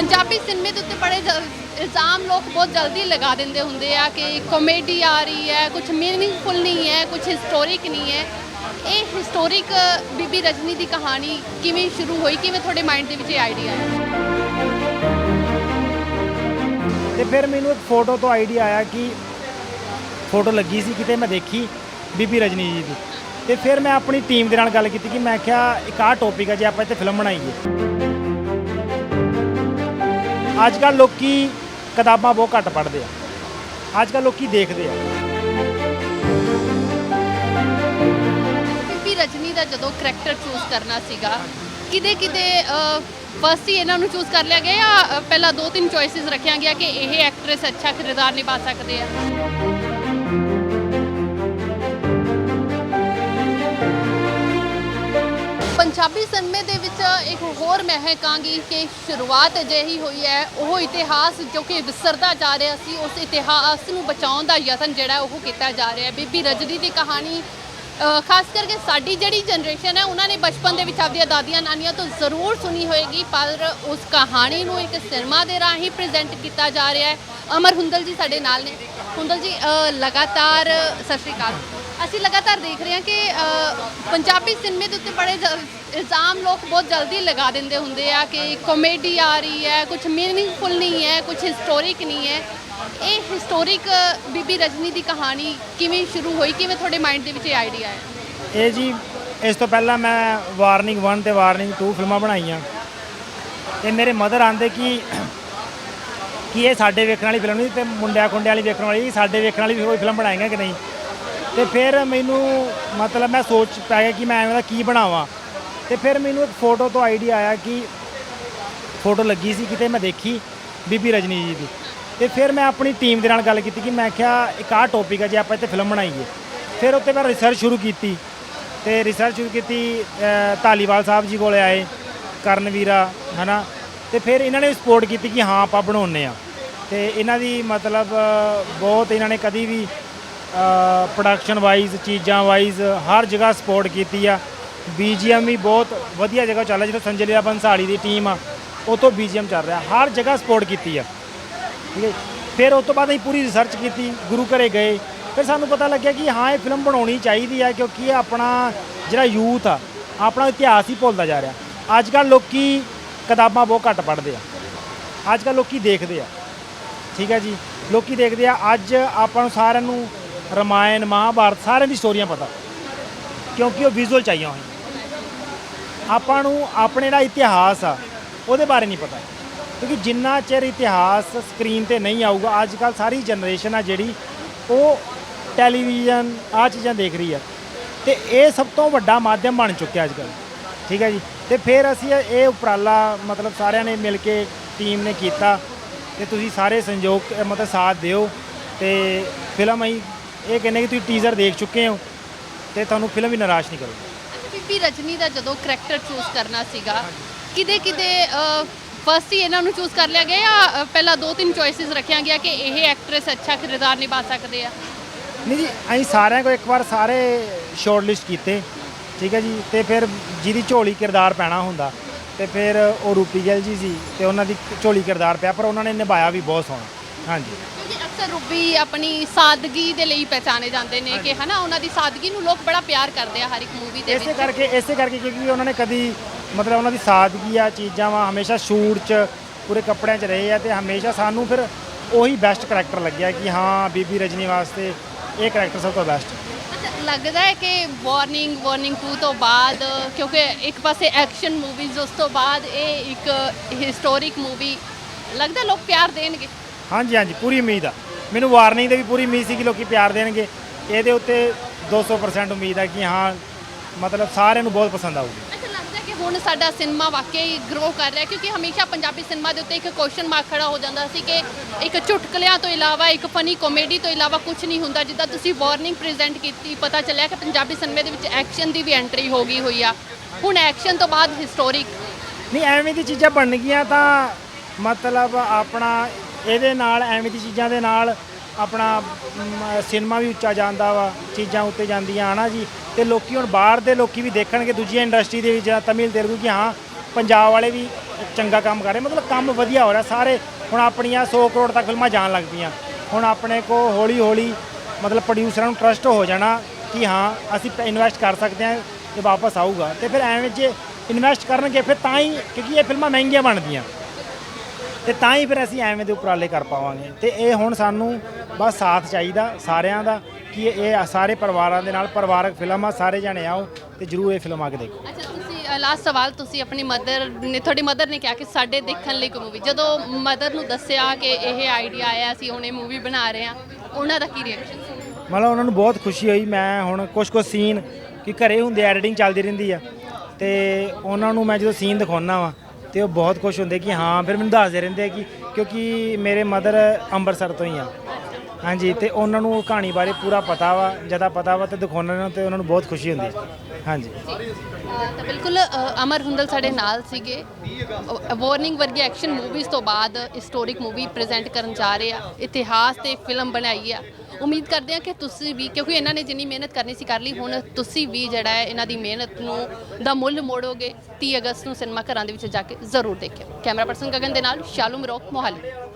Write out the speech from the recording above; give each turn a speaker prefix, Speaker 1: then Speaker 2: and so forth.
Speaker 1: ਪੰਜਾਬੀ ਸਿਨੇਮੇ ਦੇ ਉੱਤੇ ਬੜੇ ਇਲਜ਼ਾਮ ਲੋਕ ਬਹੁਤ ਜਲਦੀ ਲਗਾ ਦਿੰਦੇ ਹੁੰਦੇ ਆ ਕਿ ਕਾਮੇਡੀ ਆ ਰਹੀ ਹੈ ਕੁਝ ਮੀਨਿੰਗਫੁਲ ਨਹੀਂ ਹੈ ਕੁਝ ਹਿਸਟੋਰਿਕ ਨਹੀਂ ਹੈ। ਇਹ ਹਿਸਟੋਰਿਕ ਬੀਬੀ ਰਜਨੀ ਦੀ ਕਹਾਣੀ ਕਿਵੇਂ ਸ਼ੁਰੂ ਹੋਈ? ਕਿਵੇਂ ਤੁਹਾਡੇ ਮਾਈਂਡ ਦੇ ਵਿੱਚ ਇਹ ਆਈਡੀਆ ਆਇਆ?
Speaker 2: ਤੇ ਫਿਰ ਮੈਨੂੰ ਇੱਕ ਫੋਟੋ ਤੋਂ ਆਈਡੀਆ ਆਇਆ ਕਿ ਫੋਟੋ ਲੱਗੀ ਸੀ ਕਿਤੇ, ਮੈਂ ਦੇਖੀ ਬੀਬੀ ਰਜਨੀ ਜੀ ਦੀ। ਤੇ ਫਿਰ ਮੈਂ ਆਪਣੀ ਟੀਮ ਦੇ ਨਾਲ ਗੱਲ ਕੀਤੀ ਕਿ ਮੈਂ ਕਿਹਾ ਇੱਕ ਆਹ ਟੌਪਿਕ ਹੈ ਜੇ ਆਪਾਂ ਇੱਥੇ ਫਿਲਮ ਬਣਾਈਏ। ਅੱਜ ਕੱਲ੍ਹ ਲੋਕੀ ਕਿਤਾਬਾਂ ਬਹੁਤ ਘੱਟ ਪੜ੍ਹਦੇ ਆ। ਅੱਜ ਕੱਲ੍ਹ ਲੋਕੀ ਦੇਖਦੇ ਆ।
Speaker 1: ਬੀਬੀ ਰਜਨੀ ਦਾ ਜਦੋਂ ਕਰੈਕਟਰ ਚੂਜ਼ ਕਰਨਾ ਸੀਗਾ ਕਿਤੇ ਕਿਤੇ ਫਸਟ ਹੀ ਇਹਨਾਂ ਨੂੰ ਚੂਜ਼ ਕਰ ਲਿਆ ਗਿਆ ਜਾਂ ਅ, ਪਹਿਲਾਂ ਦੋ ਤਿੰਨ ਚੋਇਸਿਸ ਰੱਖਿਆ ਗਿਆ ਕਿ ਇਹ ਐਕਟਰੈਸ ਅੱਛਾ ਕਿਰਦਾਰ ਨਿਭਾ ਸਕਦੇ ਆ? ਪੰਜਾਬੀ ਸਿਨੇਮੇ ਦੇ ਵਿੱਚ ਇੱਕ ਹੋਰ ਮੈਂ ਇਹ ਕਹਾਂਗੀ ਕਿ ਸ਼ੁਰੂਆਤ ਅਜਿਹੀ ਹੋਈ ਹੈ। ਉਹ ਇਤਿਹਾਸ ਜੋ ਕਿ ਵਿਸਰਦਾ ਜਾ ਰਿਹਾ ਸੀ, ਉਸ ਇਤਿਹਾਸ ਨੂੰ ਬਚਾਉਣ ਦਾ ਯਤਨ ਜਿਹੜਾ ਉਹ ਕੀਤਾ ਜਾ ਰਿਹਾ ਹੈ। ਬੀਬੀ ਰਜਨੀ ਦੀ ਕਹਾਣੀ ਖਾਸ ਕਰਕੇ ਸਾਡੀ ਜਿਹੜੀ ਜਨਰੇਸ਼ਨ ਹੈ, ਉਹਨਾਂ ਨੇ ਬਚਪਨ ਦੇ ਵਿੱਚ ਆਪਦੀਆਂ ਦਾਦੀਆਂ ਨਾਨੀਆਂ ਤੋਂ ਜ਼ਰੂਰ ਸੁਣੀ ਹੋਏਗੀ, ਪਰ ਉਸ ਕਹਾਣੀ ਨੂੰ ਇੱਕ ਸਿਨੇਮਾ ਦੇ ਰਾਹੀਂ ਪ੍ਰੈਜ਼ੈਂਟ ਕੀਤਾ ਜਾ ਰਿਹਾ ਹੈ। ਅਮਰ ਹੁੰਦਲ ਜੀ ਸਾਡੇ ਨਾਲ ਨੇ। ਹੁੰਦਲ ਜੀ ਲਗਾਤਾਰ, ਸਤਿ ਸ਼੍ਰੀ ਅਕਾਲ। ਅਸੀਂ ਲਗਾਤਾਰ ਦੇਖ ਰਹੇ ਹਾਂ ਕਿ ਪੰਜਾਬੀ ਸਿਨੇਮੇ ਦੇ ਉੱਤੇ ਬੜੇ ਇਲਜ਼ਾਮ ਲੋਕ ਬਹੁਤ ਜਲਦੀ ਲਗਾ ਦਿੰਦੇ ਹੁੰਦੇ ਆ ਕਿ ਕਾਮੇਡੀ ਆ ਰਹੀ ਹੈ ਕੁਝ ਮੀਨਿੰਗਫੁਲ ਨਹੀਂ ਹੈ ਕੁਝ ਹਿਸਟੋਰਿਕ ਨਹੀਂ ਹੈ। ਇਹ ਹਿਸਟੋਰਿਕ ਬੀਬੀ ਰਜਨੀ ਦੀ ਕਹਾਣੀ ਕਿਵੇਂ ਸ਼ੁਰੂ ਹੋਈ, ਕਿਵੇਂ ਤੁਹਾਡੇ ਮਾਈਂਡ ਦੇ ਵਿੱਚ ਇਹ ਆਈਡੀਆ ਹੈ
Speaker 2: ਇਹ ਜੀ, ਇਸ ਤੋਂ ਪਹਿਲਾਂ ਮੈਂ ਵਾਰਨਿੰਗ 1 ਤੇ ਵਾਰਨਿੰਗ 2 ਫਿਲਮਾਂ ਬਣਾਈਆਂ। ਤੇ ਮੇਰੇ ਮਦਰ ਆਂਦੇ ਕਿ ਕਿ ਇਹ ਸਾਡੇ ਵੇਖਣ ਵਾਲੀ ਫਿਲਮ ਨਹੀਂ ਤੇ ਮੁੰਡਿਆਂ ਖੁੰਡਿਆਂ ਵਾਲੀ ਵੇਖਣ ਵਾਲੀ, ਸਾਡੇ ਵੇਖਣ ਵਾਲੀ ਵੀ ਕੋਈ ਫਿਲਮ ਬਣਾਏਗਾ ਕਿ ਨਹੀਂ? ਤੇ ਫਿਰ ਮੈਨੂੰ ਮਤਲਬ ਮੈਂ ਸੋਚ ਪੈ ਗਿਆ ਕਿ ਮੈਂ ਐਵੇਂ ਦਾ ਕੀ ਬਣਾਵਾਂ। ਤੇ ਫਿਰ ਮੈਨੂੰ ਇੱਕ ਫੋਟੋ ਤੋਂ ਆਈਡੀਆ ਆਇਆ ਕਿ ਫੋਟੋ ਲੱਗੀ ਸੀ ਕਿਤੇ ਮੈਂ ਦੇਖੀ ਬੀਬੀ ਰਜਨੀ ਜੀ ਦੀ। ਤੇ ਫਿਰ ਮੈਂ ਆਪਣੀ ਟੀਮ ਦੇ ਨਾਲ ਗੱਲ ਕੀਤੀ ਕਿ ਮੈਂ ਕਿਹਾ ਇੱਕ ਆਹ ਟੌਪਿਕ ਹੈ ਜੇ ਆਪਾਂ ਇੱਥੇ ਫਿਲਮ ਬਣਾਈਏ। ਫਿਰ ਉੱਤੇ ਮੈਂ ਰਿਸਰਚ ਸ਼ੁਰੂ ਕੀਤੀ। ਤੇ ਰਿਸਰਚ ਸ਼ੁਰੂ ਕੀਤੀ ਧਾਲੀਵਾਲ ਸਾਹਿਬ ਜੀ ਕੋਲੇ ਆਏ, ਕਰਨਵੀਰਾ, ਹਨਾ? ਤੇ ਫਿਰ ਇਹਨਾਂ ਨੇ ਸਪੋਰਟ ਕੀਤੀ ਕਿ ਹਾਂ ਆਪਾਂ ਬਣਾਉਨੇ ਆ ਤੇ ਇਹਨਾਂ ਦੀ ਮਤਲਬ ਬਹੁਤ ਇਹਨਾਂ ਨੇ ਕਦੀ ਵੀ ਪ੍ਰੋਡਕਸ਼ਨ ਵਾਈਜ਼ ਚੀਜ਼ਾਂ ਵਾਈਜ਼ ਹਰ ਜਗ੍ਹਾ ਸਪੋਰਟ ਕੀਤੀ ਆ। ਬੀਜੀਐਮ ਵੀ ਬਹੁਤ ਵਧੀਆ ਜਗ੍ਹਾ ਚੱਲ ਰਿਹਾ, ਜਿੱਥੇ ਸੰਜੇ ਲੀਲਾ ਬੰਸਾਲੀ ਦੀ ਟੀਮ ਆ, ਉਹ ਤੋਂ ਬੀਜੀਐਮ ਚੱਲ ਰਿਹਾ। ਹਰ ਜਗ੍ਹਾ ਸਪੋਰਟ ਕੀਤੀ ਆ। ਠੀਕ ਹੈ ਫਿਰ ਉਸ ਤੋਂ ਬਾਅਦ ਅਸੀਂ ਪੂਰੀ ਰਿਸਰਚ ਕੀਤੀ, ਗੁਰੂ ਘਰੇ ਗਏ। ਫਿਰ ਸਾਨੂੰ ਪਤਾ ਲੱਗਿਆ ਕਿ ਹਾਂ, ਇਹ ਫਿਲਮ ਬਣਾਉਣੀ ਚਾਹੀਦੀ ਹੈ ਕਿਉਂਕਿ ਇਹ ਆਪਣਾ ਜਿਹੜਾ ਯੂਥ ਆ, ਆਪਣਾ ਇਤਿਹਾਸ ਹੀ ਭੁੱਲਦਾ ਜਾ ਰਿਹਾ। ਅੱਜ ਕੱਲ੍ਹ ਲੋਕੀ ਕਿਤਾਬਾਂ ਬਹੁਤ ਘੱਟ ਪੜ੍ਹਦੇ ਆ। ਅੱਜ ਕੱਲ੍ਹ ਲੋਕੀ ਦੇਖਦੇ ਆ। ਠੀਕ ਹੈ ਜੀ? ਲੋਕੀ ਦੇਖਦੇ ਆ, ਅੱਜ ਆਪਾਂ ਨੂੰ ਸਾਰਿਆਂ ਨੂੰ ਰਮਾਇਣ ਮਹਾਭਾਰਤ ਸਾਰਿਆਂ ਦੀ ਸਟੋਰੀਆਂ ਪਤਾ ਕਿਉਂਕਿ ਉਹ ਵਿਜ਼ੂਅਲ ਚਾਹੀਆਂ ਹੋਈਆਂ ਆਪਾਂ ਨੂੰ ਆਪਣੇ ਜਿਹੜਾ ਇਤਿਹਾਸ ਆ ਉਹਦੇ ਬਾਰੇ ਨਹੀਂ ਪਤਾ ਕਿਉਂਕਿ ਜਿੰਨਾ ਚਿਰ ਇਤਿਹਾਸ ਸਕਰੀਨ ਤੇ ਨਹੀਂ ਆਊਗਾ ਅੱਜ ਕੱਲ ਸਾਰੀ ਜਨਰੇਸ਼ਨ ਆ ਜਿਹੜੀ ਉਹ ਟੈਲੀਵਿਜ਼ਨ ਆ ਚੀਜ਼ਾਂ ਦੇਖ ਰਹੀ ਆ ਤੇ ਇਹ ਸਭ ਤੋਂ ਵੱਡਾ ਮਾਧਿਅਮ ਬਣ ਚੁੱਕਿਆ ਅੱਜ ਕੱਲ ਠੀਕ ਹੈ ਜੀ ਤੇ ਫਿਰ ਅਸੀਂ ਇਹ ਉਪਰਾਲਾ ਮਤਲਬ ਸਾਰਿਆਂ ਨੇ ਮਿਲ ਕੇ ਟੀਮ ਨੇ ਕੀਤਾ ਤੇ ਤੁਸੀਂ ਸਾਰੇ ਸੰਯੋਗ ਮਤਲਬ ਸਾਥ ਦਿਓ ਤੇ ਫਿਲਮ ਅਸੀਂ ਇਹ ਕਹਿੰਦੇ ਕਿ ਤੁਸੀਂ ਟੀਜ਼ਰ ਦੇਖ ਚੁੱਕੇ ਹੋ ਤੇ ਤੁਹਾਨੂੰ ਫਿਲਮ ਵੀ ਨਿਰਾਸ਼ ਨਹੀਂ ਕਰੇਗੀ।
Speaker 1: ਅੱਛਾ ਬੀਬੀ ਰਜਨੀ ਦਾ ਜਦੋਂ ਕਰੈਕਟਰ ਚੂਜ਼ ਕਰਨਾ ਸੀਗਾ ਕਿਦੇ ਕਿਦੇ ਫਸਟ ਹੀ ਇਹਨਾਂ ਨੂੰ ਚੂਜ਼ ਕਰ ਲਿਆ ਗਿਆ ਜਾਂ ਅ, ਪਹਿਲਾਂ ਦੋ ਤਿੰਨ ਚੋਇਸਿਸ ਰੱਖਿਆ ਗਿਆ ਕਿ ਇਹ ਐਕਟਰੈਸ ਅੱਛਾ ਕਿਰਦਾਰ ਨਿਭਾ ਸਕਦੇ ਆ?
Speaker 2: ਨਹੀਂ ਜੀ ਅਸੀਂ ਸਾਰਿਆਂ ਕੋਲ ਇੱਕ ਵਾਰ ਸਾਰੇ ਸ਼ਾਰਟ ਲਿਸਟ ਕੀਤੇ ਠੀਕ ਹੈ ਜੀ ਤੇ ਫਿਰ ਜਿਹਦੀ ਝੋਲੀ ਕਿਰਦਾਰ ਪੈਣਾ ਹੁੰਦਾ ਤੇ ਫਿਰ ਉਹ ਰੂਪੀ ਗਿੱਲ ਜੀ ਸੀ ਤੇ ਉਹਨਾਂ ਦੀ ਝੋਲੀ ਕਿਰਦਾਰ ਪਿਆ ਪਰ ਉਹਨਾਂ ਨੇ ਨਿਭਾਇਆ ਵੀ ਬਹੁਤ ਸੋਹਣਾ। ਹਾਂਜੀ।
Speaker 1: ਕਿਉਂਕਿ ਅਕਸਰ ਰੂਬੀ ਆਪਣੀ ਸਾਦਗੀ ਦੇ ਲਈ ਪਹਿਚਾਨੇ ਜਾਂਦੇ ਨੇ ਕਿ ਹਨਾ ਉਹਨਾਂ ਦੀ ਸਾਦਗੀ ਨੂੰ ਲੋਕ ਬੜਾ ਪਿਆਰ ਕਰਦੇ ਆ ਹਰ ਇੱਕ ਮੂਵੀ ਦੇ
Speaker 2: ਇਸੇ
Speaker 1: ਵਿੱਚ।
Speaker 2: ਕਰਕੇ ਇਸੇ ਕਰਕੇ ਕਿਉਂਕਿ ਉਹਨਾਂ ਨੇ ਕਦੀ ਮਤਲਬ ਉਹਨਾਂ ਦੀ ਸਾਦਗੀ ਆ ਚੀਜ਼ਾਂ ਵਾ ਹਮੇਸ਼ਾ ਸ਼ੂਟ 'ਚ ਪੂਰੇ ਕੱਪੜਿਆਂ 'ਚ ਰਹੇ ਆ ਤੇ ਹਮੇਸ਼ਾ ਸਾਨੂੰ ਫਿਰ ਉਹੀ ਬੈਸਟ ਕਰੈਕਟਰ ਲੱਗਿਆ ਕਿ ਹਾਂ ਬੀਬੀ ਰਜਨੀ ਵਾਸਤੇ ਇਹ ਕਰੈਕਟਰ ਸਭ ਤੋਂ ਬੈਸਟ
Speaker 1: ਅੱਛਾ ਲੱਗਦਾ ਹੈ ਕਿ ਵਾਰਨਿੰਗ ਵਾਰਨਿੰਗ 2 ਤੋਂ ਬਾਅਦ ਕਿਉਂਕਿ ਇੱਕ ਪਾਸੇ ਐਕਸ਼ਨ ਮੂਵੀਜ਼ ਉਸ ਤੋਂ ਬਾਅਦ ਇਹ ਇੱਕ ਹਿਸਟੋਰਿਕ ਮੂਵੀ ਲੱਗਦਾ ਲੋਕ ਪਿਆਰ ਦੇਣਗੇ?
Speaker 2: ਹਾਂਜੀ ਹਾਂਜੀ ਪੂਰੀ ਉਮੀਦ ਆ। ਮੈਨੂੰ ਵਾਰਨਿੰਗ ਦੇ ਵੀ ਪੂਰੀ ਉਮੀਦ ਸੀ ਕਿ ਲੋਕੀ ਪਿਆਰ ਦੇਣਗੇ। ਇਹਦੇ ਉੱਤੇ 200% ਉਮੀਦ ਹੈ ਕਿ ਹਾਂ ਮਤਲਬ ਸਾਰਿਆਂ ਨੂੰ ਬਹੁਤ ਪਸੰਦ ਆਊਗੀ।
Speaker 1: ਅੱਛਾ ਲੱਗਦਾ ਹੈ ਕਿ ਹੁਣ ਸਾਡਾ ਸਿਨੇਮਾ ਵਾਕਈ ਗਰੋ ਕਰ ਰਿਹਾ ਕਿਉਂਕਿ ਹਮੇਸ਼ਾ ਪੰਜਾਬੀ ਸਿਨੇਮਾ ਦੇ ਉੱਤੇ ਇੱਕ ਕੁਐਸਚਨ ਮਾਰਕ ਖੜਾ ਹੋ ਜਾਂਦਾ ਸੀ ਕਿ ਇੱਕ ਚੁਟਕਲਿਆਂ ਤੋਂ ਇਲਾਵਾ ਇੱਕ ਫਨੀ ਕਾਮੇਡੀ ਤੋਂ ਇਲਾਵਾ ਕੁਝ ਨਹੀਂ ਹੁੰਦਾ। ਜਿੱਦਾਂ ਤੁਸੀਂ ਵਾਰਨਿੰਗ ਪ੍ਰੈਜ਼ੈਂਟ ਕੀਤੀ ਪਤਾ ਚੱਲਿਆ ਕਿ ਪੰਜਾਬੀ ਸਿਨੇਮੇ ਦੇ ਵਿੱਚ ਐਕਸ਼ਨ ਦੀ ਵੀ ਐਂਟਰੀ ਹੋ ਗਈ ਹੋਈ ਆ। ਹੁਣ ਐਕਸ਼ਨ ਤੋਂ ਬਾਅਦ ਹਿਸਟੋਰਿਕ
Speaker 2: ਨਹੀਂ ਐਵੇਂ ਦੀ ਚੀਜ਼ਾਂ ਬਣਨਗੀਆਂ ਤਾਂ ਮਤਲਬ ਆਪਣਾ ਇਹਦੇ ਨਾਲ ਐਵੇਂ ਦੀ ਚੀਜ਼ਾਂ ਦੇ ਨਾਲ ਆਪਣਾ ਸਿਨੇਮਾ ਵੀ ਉੱਚਾ ਜਾਂਦਾ ਵਾ, ਚੀਜ਼ਾਂ ਉੱਤੇ ਜਾਂਦੀਆਂ, ਹਨਾ ਜੀ? ਤੇ ਲੋਕੀ ਹੁਣ ਬਾਹਰ ਦੇ ਲੋਕੀ ਵੀ ਦੇਖਣਗੇ ਦੂਜੀਆਂ ਇੰਡਸਟਰੀ ਦੇ ਵਿੱਚ, ਜਾਂ ਤਮਿਲ ਤੇਲਗੂ ਕਿ, ਹਾਂ, ਪੰਜਾਬ ਵਾਲੇ ਵੀ ਚੰਗਾ ਕੰਮ ਕਰ ਰਹੇ, ਮਤਲਬ ਕੰਮ ਵਧੀਆ ਹੋ ਰਿਹਾ, ਸਾਰੇ ਹੁਣ ਆਪਣੀਆਂ 100 ਕਰੋੜ ਤੱਕ ਫਿਲਮਾਂ ਜਾਣ ਲੱਗ ਪਈਆਂ। ਹੁਣ ਆਪਣੇ ਕੋ ਹੌਲੀ ਹੌਲੀ ਮਤਲਬ ਪ੍ਰੋਡਿਊਸਰਾਂ ਨੂੰ ਟਰਸਟ ਹੋ ਜਾਣਾ ਕਿ ਹਾਂ, ਅਸੀਂ ਇਨਵੈਸਟ ਕਰ ਸਕਦੇ ਹਾਂ ਤੇ ਵਾਪਸ ਆਊਗਾ। ਤੇ ਫਿਰ ਐਵੇਂ ਜੇ ਇਨਵੈਸਟ ਕਰਨਗੇ, ਫਿਰ ਤਾਂ ਹੀ, ਕਿਉਂਕਿ ਇਹ ਫਿਲਮਾਂ ਮਹਿੰਗੀਆਂ ਬਣਦੀਆਂ। ਤੇ ਤਾਂ ਹੀ ਫਿਰ ਅਸੀਂ ਐਵੇਂ ਦੇ ਉਪਰਾਲੇ ਕਰ ਪਾਵਾਂਗੇ। ਤੇ ਇਹ ਹੁਣ ਸਾਨੂੰ ਬਸ ਸਾਥ ਚਾਹੀਦਾ ਸਾਰਿਆਂ ਦਾ ਕਿ ਇਹ ਸਾਰੇ ਪਰਿਵਾਰਾਂ ਦੇ ਨਾਲ ਪਰਿਵਾਰਕ ਫਿਲਮ ਆ ਸਾਰੇ ਜਣੇ ਆਓ ਤੇ ਜਰੂਰ ਇਹ ਫਿਲਮ ਆ ਕੇ ਦੇਖੋ।
Speaker 1: ਅੱਛਾ ਤੁਸੀਂ ਲਾਸਟ ਸਵਾਲ ਤੁਸੀਂ ਆਪਣੀ ਮਦਰ ਨੇ ਤੁਹਾਡੀ ਮਦਰ ਨੇ ਕਿਹਾ ਕਿ ਸਾਡੇ ਦੇਖਣ ਲਈ ਕੋਈ ਮੂਵੀ ਜਦੋਂ ਮਦਰ ਨੂੰ ਦੱਸਿਆ ਕਿ ਇਹ ਆਈਡੀਆ ਆਇਆ ਸੀ ਹੁਣ ਇਹ ਮੂਵੀ ਬਣਾ ਰਹੇ ਆ ਉਹਨਾਂ ਦਾ ਕੀ ਰਿਐਕਸ਼ਨ ਸੀ?
Speaker 2: ਮਤਲਬ ਉਹਨਾਂ ਨੂੰ ਬਹੁਤ ਖੁਸ਼ੀ ਹੋਈ। ਮੈਂ ਹੁਣ ਕੁਝ ਕੁਝ ਸੀਨ ਕਿ ਘਰੇ ਹੁੰਦੇ ਐਡੀਟਿੰਗ ਚੱਲਦੀ ਰਹਿੰਦੀ ਆ। ਤੇ ਉਹਨਾਂ ਨੂੰ ਮੈਂ ਜਦੋਂ ਸੀਨ ਦਿਖਾਉਣਾ ਵਾ ਤੇ ਉਹ ਬਹੁਤ ਖੁਸ਼ ਹੁੰਦੇ ਕਿ ਹਾਂ ਫਿਰ ਮੈਨੂੰ ਦੱਸਦੇ ਰਹਿੰਦੇ ਆ ਕਿ ਕਿਉਂਕਿ ਮੇਰੇ ਮਦਰ ਅੰਮ੍ਰਿਤਸਰ ਤੋਂ ਹੀ ਆ। ਹਾਂਜੀ ਤੇ ਉਹਨਾਂ ਨੂੰ ਕਹਾਣੀ ਬਾਰੇ ਪੂਰਾ ਪਤਾ ਵਾ ਜ਼ਿਆਦਾ ਪਤਾ ਵਾ ਤੇ ਦਿਖਾਉਣਾ ਨੂੰ ਤੇ ਉਹਨਾਂ ਨੂੰ ਬਹੁਤ ਖੁਸ਼ੀ ਹੁੰਦੀ। ਹੈ ਹਾਂਜੀ
Speaker 1: ਤਾਂ ਬਿਲਕੁਲ ਅ, ਅਮਰ ਹੁੰਦਲ ਸਾਡੇ ਨਾਲ ਸੀਗੇ। ਵਾਰਨਿੰਗ ਵਰਗੀ ਐਕਸ਼ਨ ਮੂਵੀਜ਼ ਤੋਂ ਬਾਅਦ ਹਿਸਟੋਰਿਕ ਮੂਵੀ ਪ੍ਰੈਜ਼ੈਂਟ ਕਰਨ ਜਾ ਰਹੇ ਆ ਇਤਿਹਾਸ ਤੇ ਫਿਲਮ ਬਣਾਈ ਆ। ਉਮੀਦ ਕਰਦੇ ਹਾਂ ਕਿ ਤੁਸੀਂ ਵੀ, ਕਿਉਂਕਿ ਇਹਨਾਂ ਨੇ ਜਿੰਨੀ ਮਿਹਨਤ ਕਰਨੀ ਸੀ ਕਰ ਲਈ, ਹੁਣ ਤੁਸੀਂ ਵੀ ਜਿਹੜਾ ਹੈ ਇਹਨਾਂ ਦੀ ਮਿਹਨਤ ਨੂੰ, ਦਾ ਮੁੱਲ ਮੋੜੋਗੇ 30 ਅਗਸਤ ਨੂੰ ਸਿਨੇਮਾ ਘਰਾਂ ਦੇ ਵਿੱਚ ਜਾ ਕੇ ਜ਼ਰੂਰ ਦੇਖਿਓ। ਕੈਮਰਾ ਪਰਸਨ ਗਗਨ ਦੇ ਨਾਲ, ਸ਼ਾਲੂ ਮਰੋਕ, ਮੋਹਾਲੀ।